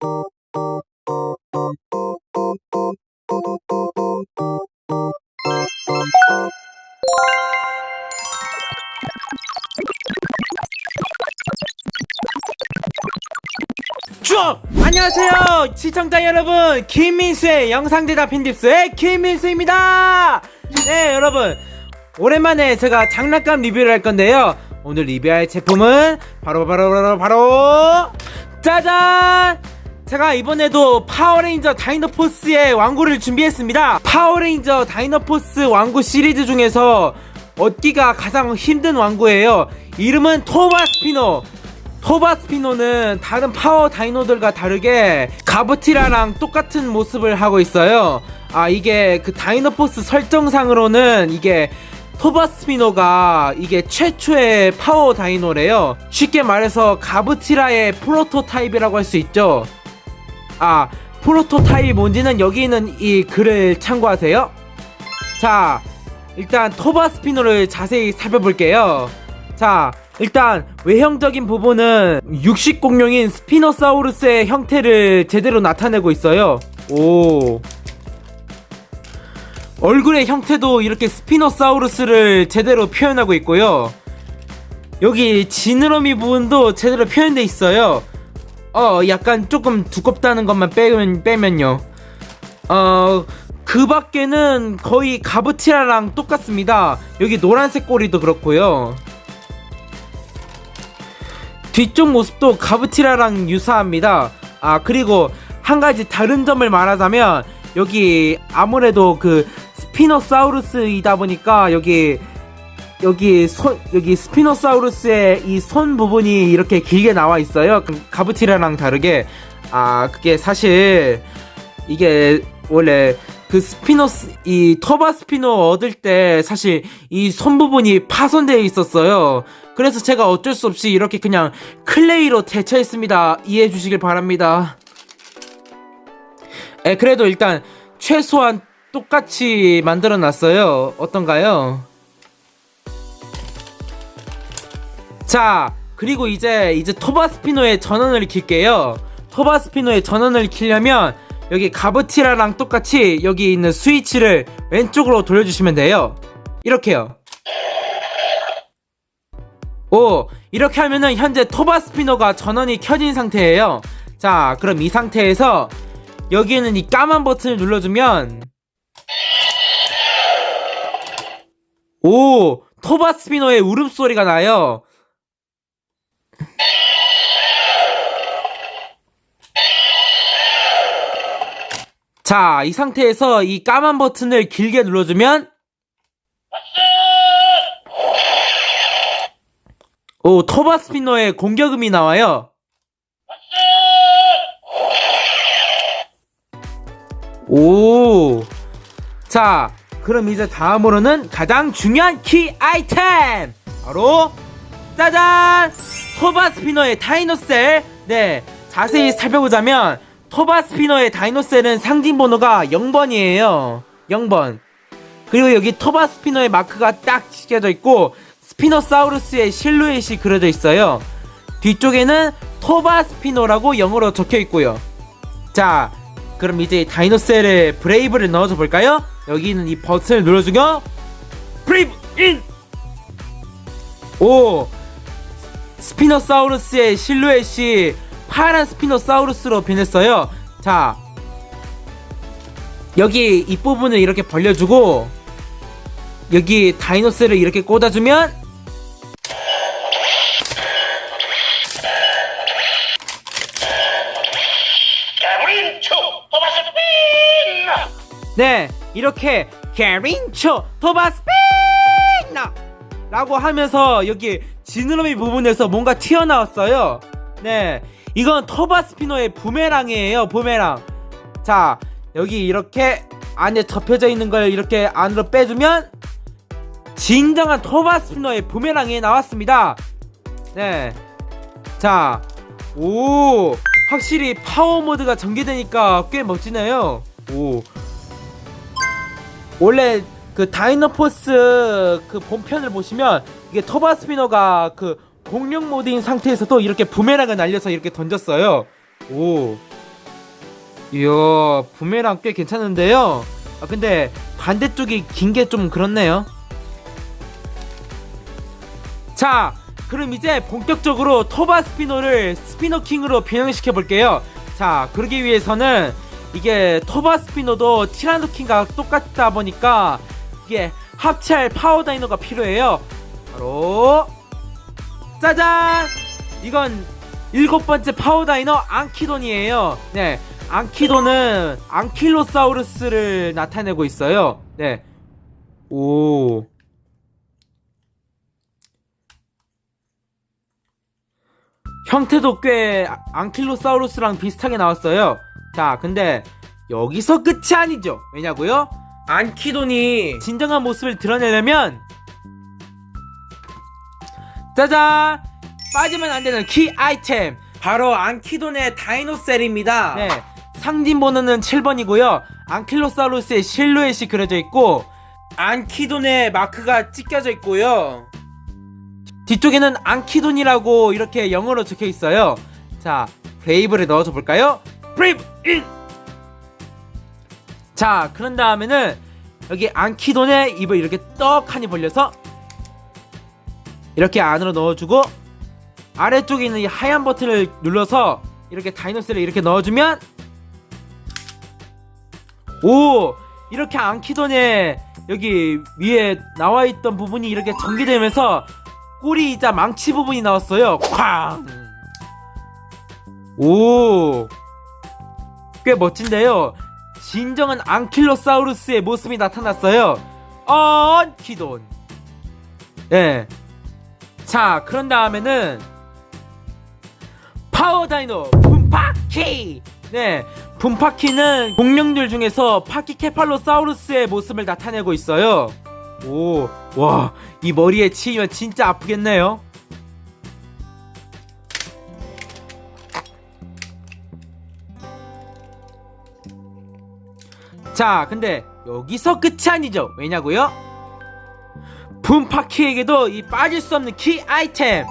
쭉! 안녕하세요 시청자 여러분. 김민수의 영상대답 핀딥스의 김민수입니다. 네 여러분. 오랜만에 제가 장난감 리뷰를 할 건데요. 오늘 리뷰할 제품은 바로 바로 바로 바로 짜잔 제가 이번에도 파워레인저 다이노포스의 왕구를 준비했습니다 파워레인저 다이노포스 왕구 시리즈 중에서 얻기가 가장 힘든 왕구예요 이름은 토바스피노 토바스피노는 다른 파워 다이노들과 다르게 가부티라랑 똑같은 모습을 하고 있어요. 아, 이게 그 다이노포스 설정상으로는 이게 토바스피노가 이게 최초의 파워 다이노래요. 쉽게 말해서 가부티라의 프로토타입이라고 할 수 있죠. 아, 프로토타입이 뭔지는 여기 있는 이 글을 참고하세요. 자, 일단 토바스피노를 자세히 살펴볼게요. 자, 일단 외형적인 부분은 육식 공룡인 스피노사우루스의 형태를 제대로 나타내고 있어요. 오. 얼굴의 형태도 이렇게 스피노사우루스를 제대로 표현하고 있고요. 여기 지느러미 부분도 제대로 표현돼 있어요. 어, 약간 조금 두껍다는 것만 빼면, 빼면요. 어, 그 밖에는 거의 가부티라랑 똑같습니다. 여기 노란색 꼬리도 그렇고요. 뒤쪽 모습도 가부티라랑 유사합니다. 아, 그리고 한 가지 다른 점을 말하자면, 여기 아무래도 그 스피노사우루스이다 보니까 여기 여기 손 여기 스피노사우루스의 이 손 부분이 이렇게 길게 나와 있어요. 그 가부티라랑 다르게 아 그게 사실 이게 원래 그 스피노스 이 터바 스피노 얻을 때 사실 이 손 부분이 파손되어 있었어요. 그래서 제가 어쩔 수 없이 이렇게 그냥 클레이로 대처했습니다. 이해해 주시길 바랍니다. 에 그래도 일단 최소한 똑같이 만들어 놨어요. 어떤가요? 자, 그리고 이제 이제 토바스피노의 전원을 킬게요. 토바스피노의 전원을 키려면 여기 가부티라랑 똑같이 여기 있는 스위치를 왼쪽으로 돌려주시면 돼요. 이렇게요. 오, 이렇게 하면은 현재 토바스피노가 전원이 켜진 상태예요. 자, 그럼 이 상태에서 여기에는 이 까만 버튼을 눌러주면 오, 토바스피노의 울음소리가 나요. 자, 이 상태에서 이 까만 버튼을 길게 눌러주면 오, 토바스피노의 공격음이 나와요. 오. 자, 그럼 이제 다음으로는 가장 중요한 키 아이템! 바로, 짜잔! 토바 스피노의 다이노셀! 네, 자세히 살펴보자면, 토바 스피노의 다이노셀은 상징 번호가 0번이에요. 0번. 그리고 여기 토바 스피노의 마크가 딱 찍혀져 있고, 스피노사우루스의 실루엣이 그려져 있어요. 뒤쪽에는 토바 스피노라고 영어로 적혀 있고요. 자, 그럼 이제 다이노셀에 브레이브를 넣어줘 볼까요? 여기 있는 이 버튼을 눌러주고 브레이브 인! 오! 스피노사우루스의 실루엣이 파란 스피노사우루스로 변했어요. 자, 여기 이 부분을 이렇게 벌려주고 여기 다이노셀을 이렇게 꽂아주면 네 이렇게 캐린초 토바스피나 라고 하면서 여기 지느러미 부분에서 뭔가 튀어나왔어요. 네 이건 토바스피노의 부메랑이에요 부메랑. 자 여기 이렇게 안에 접혀져 있는 걸 이렇게 안으로 빼주면 진정한 토바스피노의 부메랑이 나왔습니다. 네 자 오 확실히 파워 모드가 전개되니까 꽤 멋지네요. 오. 원래 그 다이노포스 그 본편을 보시면 이게 토바스피노가 그 공룡 모드인 상태에서도 이렇게 부메랑을 날려서 이렇게 던졌어요. 오. 이야 부메랑 꽤 괜찮은데요 아 근데 반대쪽이 긴 게 좀 그렇네요 자 그럼 이제 본격적으로 토바 스피너를 스피너 킹으로 변형시켜 볼게요 자 그러기 위해서는 이게 토바 스피너도 티라노 킹과 똑같다 보니까 이게 합체할 파워 다이너가 필요해요 바로 짜잔 이건 일곱 번째 파워 다이너 앙키돈이에요 네 앙키돈은 앙킬로사우루스를 나타내고 있어요 네 오 형태도 꽤 아- 앙킬로사우루스랑 비슷하게 나왔어요. 자, 근데 여기서 끝이 아니죠. 왜냐고요? 안키돈이 진정한 모습을 드러내려면 짜잔! 빠지면 안 되는 키 아이템 바로 안키돈의 다이노셀입니다. 네. 상징 번호는 7번이고요. 앙킬로사우루스의 실루엣이 그려져 있고 안키돈의 마크가 찍혀져 있고요. 뒤쪽에는 앙키돈이라고 이렇게 영어로 적혀 있어요. 자, 브레이브를 넣어줘 볼까요? 브레이브 인! 자, 그런 다음에는 여기 앙키돈의 입을 이렇게 떡하니 벌려서 이렇게 안으로 넣어주고 아래쪽에 있는 이 하얀 버튼을 눌러서 이렇게 다이노셀을 이렇게 넣어주면 오! 이렇게 앙키돈의 여기 위에 나와 있던 부분이 이렇게 전개되면서 꼬리이자 망치 부분이 나왔어요. 쾅! 오! 꽤 멋진데요. 진정한 앙킬로사우루스의 모습이 나타났어요. 언키돈. 예. 자, 그런 다음에는 파워 다이노 분파키! 네. 분파키는 공룡들 중에서 파키 케팔로사우루스의 모습을 나타내고 있어요. 오, 와, 이 머리에 치이면 진짜 아프겠네요. 자, 근데 여기서 끝이 아니죠. 왜냐고요? 분파키에게도 이 빠질 수 없는 키 아이템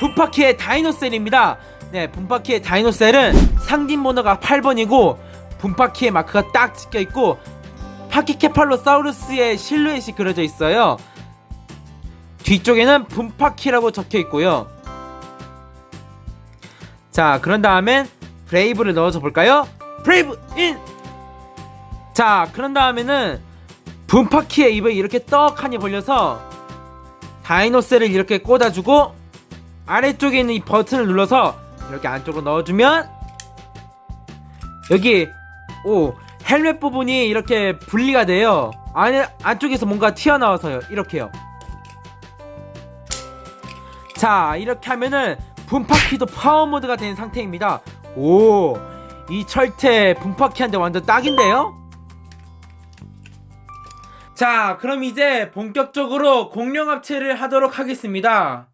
분파키의 다이노셀입니다. 네, 분파키의 다이노셀은 상징 번호가 8번이고 분파키의 마크가 딱 찍혀 있고 파키케팔로사우루스의 실루엣이 그려져 있어요. 뒤쪽에는 분파키라고 적혀 있고요. 자, 그런 다음엔 브레이브를 넣어줘 볼까요? 브레이브 인! 자, 그런 다음에는 분파키의 입을 이렇게 떡하니 벌려서 다이노셀을 이렇게 꽂아주고 아래쪽에 있는 이 버튼을 눌러서 이렇게 안쪽으로 넣어주면 여기 오 헬멧 부분이 이렇게 분리가 돼요. 안에 안쪽에서 뭔가 튀어나와서요. 이렇게요. 자 이렇게 하면은 분파키도 파워 모드가 된 상태입니다. 오, 이 철퇴 분파키한테 완전 딱인데요? 자, 그럼 이제 본격적으로 공룡 합체를 하도록 하겠습니다.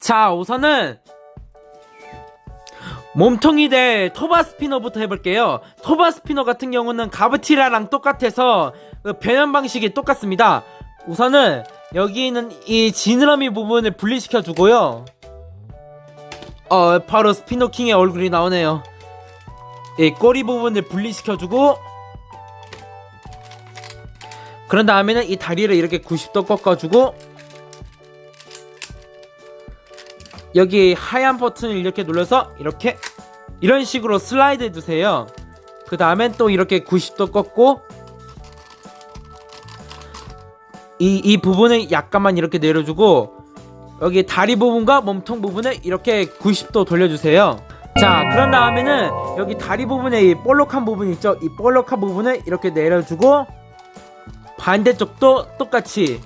자, 우선은 몸통이 될 토바 스피너부터 해볼게요. 토바 스피너 같은 경우는 가브티라랑 똑같아서 그 변형 방식이 똑같습니다. 우선은 여기 있는 이 지느러미 부분을 분리시켜 주고요. 어, 바로 스피너킹의 얼굴이 나오네요. 이 꼬리 부분을 분리시켜 주고 그런 다음에는 이 다리를 이렇게 90도 꺾어주고 여기 하얀 버튼을 이렇게 눌러서 이렇게 이런 식으로 슬라이드 해주세요. 그 다음엔 또 이렇게 90도 꺾고 이, 이 부분을 약간만 이렇게 내려주고 여기 다리 부분과 몸통 부분을 이렇게 90도 돌려주세요. 자, 그런 다음에는 여기 다리 부분에 이 볼록한 부분 있죠? 이 볼록한 부분을 이렇게 내려주고 반대쪽도 똑같이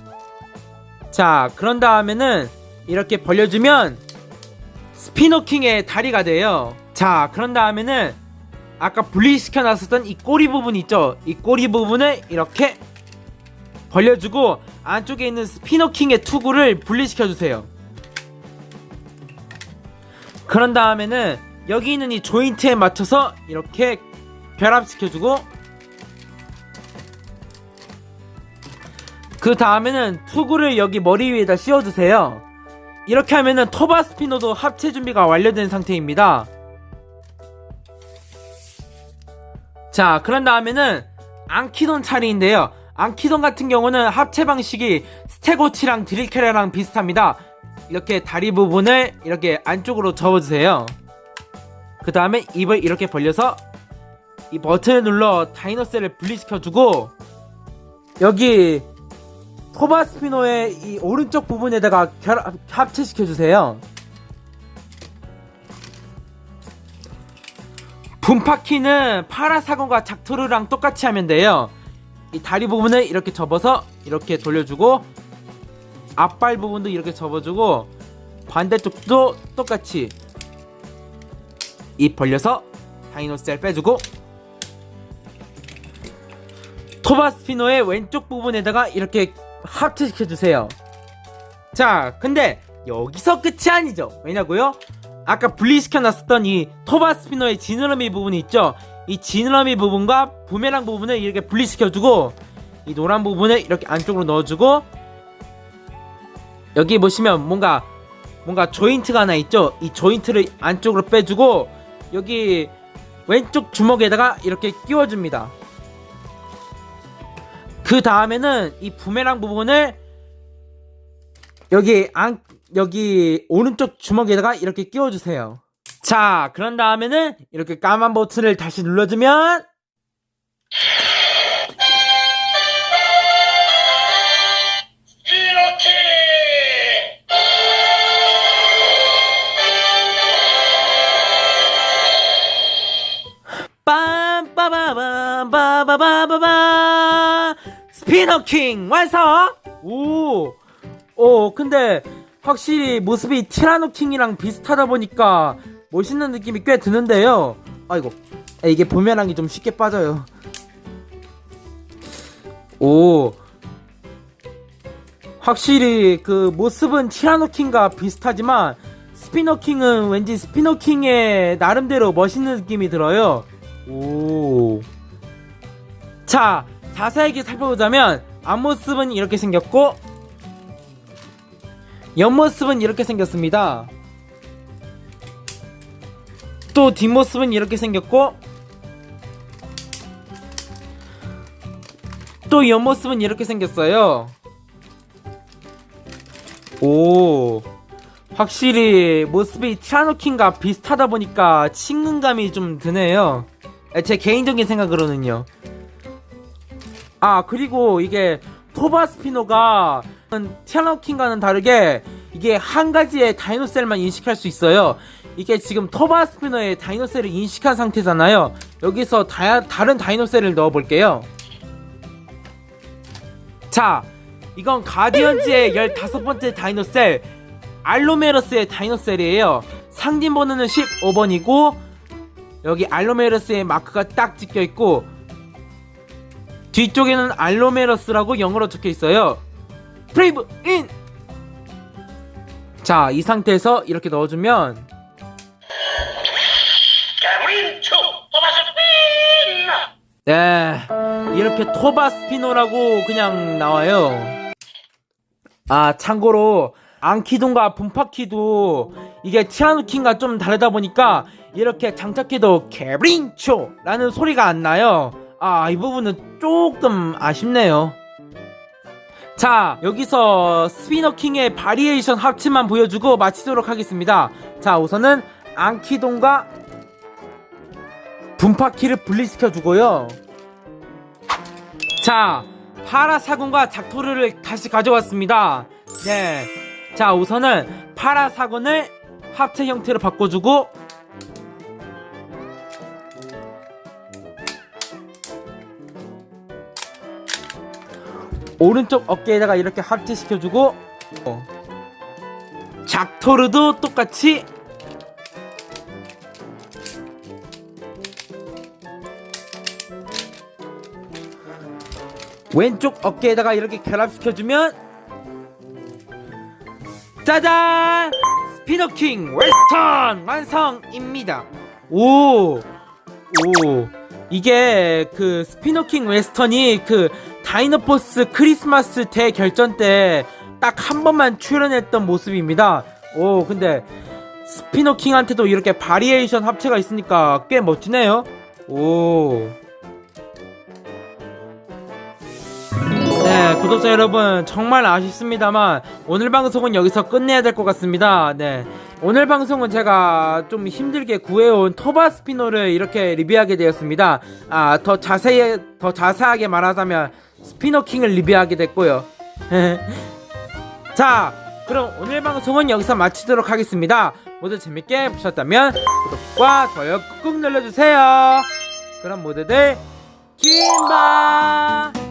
자, 그런 다음에는 이렇게 벌려주면 스피너킹의 다리가 돼요. 자, 그런 다음에는 아까 분리시켜 놨었던 이 꼬리 부분 있죠? 이 꼬리 부분을 이렇게 벌려주고 안쪽에 있는 스피너킹의 투구를 분리시켜 주세요. 그런 다음에는 여기 있는 이 조인트에 맞춰서 이렇게 결합시켜주고 그 다음에는 투구를 여기 머리 위에다 씌워주세요. 이렇게 하면은 토바 스피너도 합체 준비가 완료된 상태입니다. 자, 그런 다음에는 앙키돈 차례인데요. 앙키돈 같은 경우는 합체 방식이 스테고치랑 드릴케라랑 비슷합니다. 이렇게 다리 부분을 이렇게 안쪽으로 접어주세요. 그 다음에 입을 이렇게 벌려서 이 버튼을 눌러 다이노셀을 분리시켜주고 여기 토바스피노의 이 오른쪽 부분에다가 결합, 합체시켜주세요. 분파키는 파라사건과 작토르랑 똑같이 하면 돼요. 이 다리 부분을 이렇게 접어서 이렇게 돌려주고 앞발 부분도 이렇게 접어주고 반대쪽도 똑같이 입 벌려서 다이노셀 빼주고 토바스피노의 왼쪽 부분에다가 이렇게 합체시켜주세요. 자, 근데 여기서 끝이 아니죠. 왜냐고요? 아까 분리시켜놨었던 이 토바 스피노의 지느러미 부분이 있죠. 이 지느러미 부분과 부메랑 부분을 이렇게 분리시켜주고 이 노란 부분을 이렇게 안쪽으로 넣어주고 여기 보시면 뭔가 뭔가 조인트가 하나 있죠. 이 조인트를 안쪽으로 빼주고 여기 왼쪽 주먹에다가 이렇게 끼워줍니다. 그 다음에는 이 부메랑 부분을 여기 안 여기 오른쪽 주먹에다가 이렇게 끼워주세요. 자, 그런 다음에는 이렇게 까만 버튼을 다시 눌러주면 이렇게 빰빠바밤 스 피너킹 완성! 오, 오, 근데 확실히 모습이 티라노킹이랑 비슷하다 보니까 멋있는 느낌이 꽤 드는데요. 아이고, 아, 이게 부메랑이 좀 쉽게 빠져요. 오, 확실히 그 모습은 티라노킹과 비슷하지만 스피너킹은 왠지 스피너킹의 나름대로 멋있는 느낌이 들어요. 오. 자, 자세하게 살펴보자면 앞모습은 이렇게 생겼고 옆모습은 이렇게 생겼습니다. 또 뒷모습은 이렇게 생겼고 또 옆모습은 이렇게 생겼어요. 오. 확실히 모습이 티라노킹과 비슷하다 보니까 친근감이 좀 드네요. 제 개인적인 생각으로는요. 아 그리고 이게 토바스피노가 티라노킹과는 다르게 이게 한 가지의 다이노셀만 인식할 수 있어요. 이게 지금 토바스피노의 다이노셀을 인식한 상태잖아요. 여기서 다, 다른 다이노셀을 넣어볼게요. 자, 이건 가디언즈의 15번째 다이노셀 알로메러스의 다이노셀이에요. 상징 번호는 15번이고 여기 알로메러스의 마크가 딱 찍혀 있고 뒤쪽에는 알로메러스라고 영어로 적혀 있어요. 프레이브 인. 자, 이 상태에서 이렇게 넣어주면 네, 이렇게 토바스피노라고 그냥 나와요. 아, 참고로 앙키돈과 분파키도 이게 티라노킹과 좀 다르다 보니까 이렇게 장착해도 개브린초라는 소리가 안 나요. 아, 이 부분은 조금 아쉽네요. 자, 여기서 스피너킹의 바리에이션 합체만 보여주고 마치도록 하겠습니다. 자, 우선은 앙키돈과 분파키를 분리시켜주고요. 자, 파라사군과 작토르를 다시 가져왔습니다. 네. 자, 우선은 파라사군을 합체 형태로 바꿔주고, 오른쪽 어깨에다가 이렇게 합체 시켜주고, 어. 작토르도 똑같이 왼쪽 어깨에다가 이렇게 결합시켜주면 짜잔! 스피너킹 웨스턴 완성입니다. 오, 오, 이게 그 스피너킹 웨스턴이 그 다이너포스 크리스마스 대결전 때 딱 한 번만 출연했던 모습입니다. 오, 근데 스피노킹한테도 이렇게 바리에이션 합체가 있으니까 꽤 멋지네요. 오. 네, 구독자 여러분, 정말 아쉽습니다만, 오늘 방송은 여기서 끝내야 될 것 같습니다. 네. 오늘 방송은 제가 좀 힘들게 구해온 토바 스피노를 이렇게 리뷰하게 되었습니다. 아, 더 자세히, 더 자세하게 말하자면, 스피너킹을 리뷰하게 됐고요. 자, 그럼 오늘 방송은 여기서 마치도록 하겠습니다. 모두 재밌게 보셨다면, 구독과 좋아요 꾹꾹 눌러주세요. 그럼 모두들, 김바!